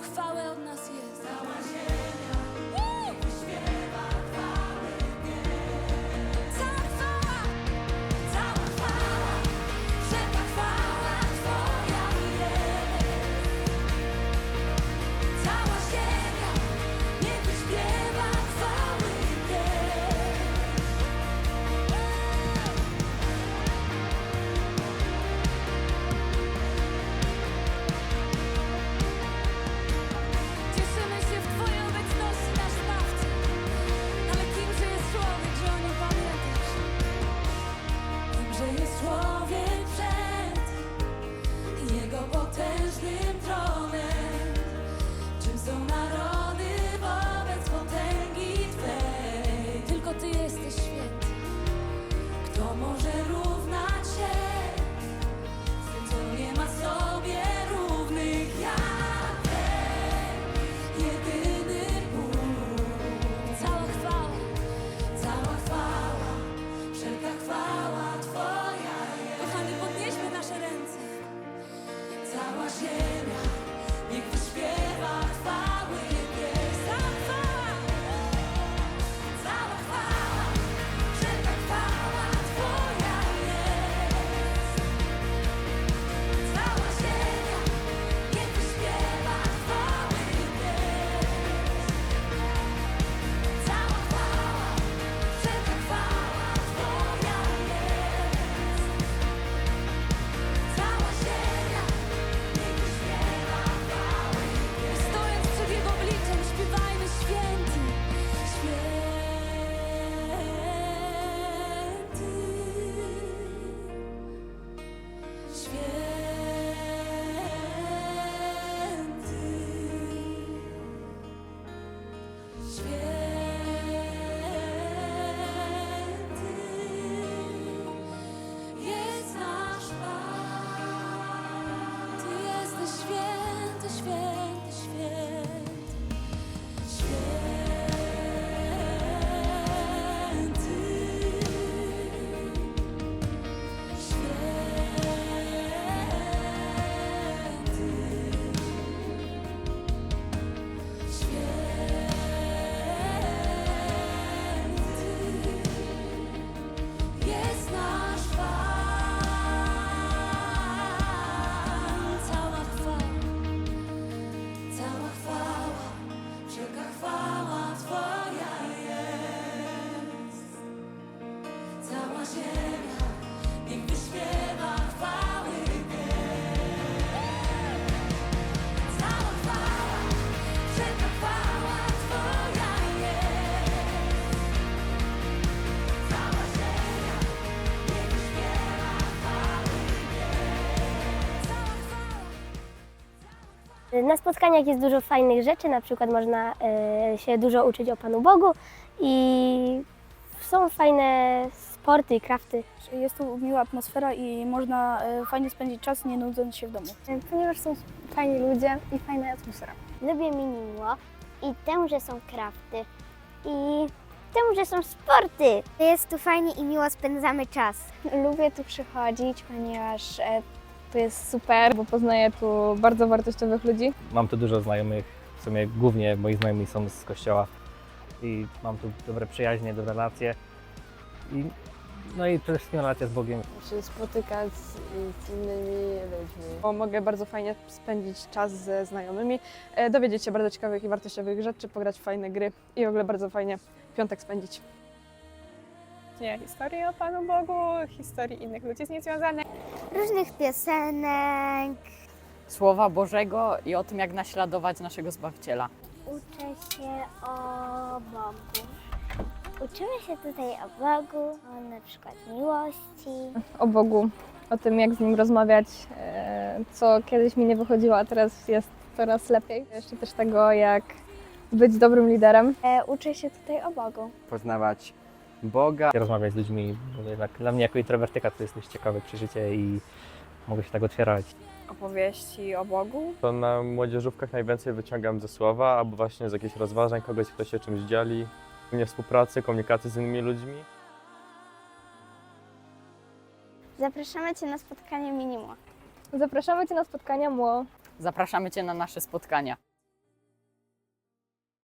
chwałę od człowiek przed Jego potężnym tronem? Czym są narody Cała ziemia niech wyśpiewa Na spotkaniach jest dużo fajnych rzeczy, na przykład można e, się dużo uczyć o Panu Bogu i są fajne sporty i krafty. Jest tu miła atmosfera i można e, fajnie spędzić czas, nie nudząc się w domu. Ponieważ są fajni ludzie i fajna atmosfera. Lubię minimło i tę, że są krafty i tę, że są sporty. Jest tu fajnie i miło spędzamy czas. Lubię tu przychodzić, ponieważ e, to jest super, bo poznaję tu bardzo wartościowych ludzi. Mam tu dużo znajomych, w sumie głównie moi znajomi są z kościoła i mam tu dobre przyjaźnie, dobre relacje. I, no i wszystkim relacja z Bogiem. się spotykać z, z innymi ludźmi. Bo mogę bardzo fajnie spędzić czas ze znajomymi, e, dowiedzieć się bardzo ciekawych i wartościowych rzeczy, pograć w fajne gry i w ogóle bardzo fajnie piątek spędzić. Nie, historii o Panu Bogu, historii innych ludzi z nim związanych. Różnych piosenek. Słowa Bożego i o tym, jak naśladować naszego Zbawiciela. Uczę się o Bogu. Uczymy się tutaj o Bogu, o na przykład miłości. O Bogu, o tym jak z nim rozmawiać, e, co kiedyś mi nie wychodziło, a teraz jest coraz lepiej. Jeszcze też tego, jak być dobrym liderem. E, uczę się tutaj o Bogu. poznawać Boga. Rozmawiać z ludźmi, bo jednak dla mnie jako introwertyka to jest dość ciekawe przeżycie i mogę się tak otwierać. Opowieści o Bogu. To na młodzieżówkach najwięcej wyciągam ze słowa albo właśnie z jakichś rozważań kogoś, kto się czymś dzieli. Nie współpracy, komunikacji z innymi ludźmi. Zapraszamy Cię na spotkanie Minimo. Zapraszamy Cię na spotkania Mło. Zapraszamy Cię na nasze spotkania.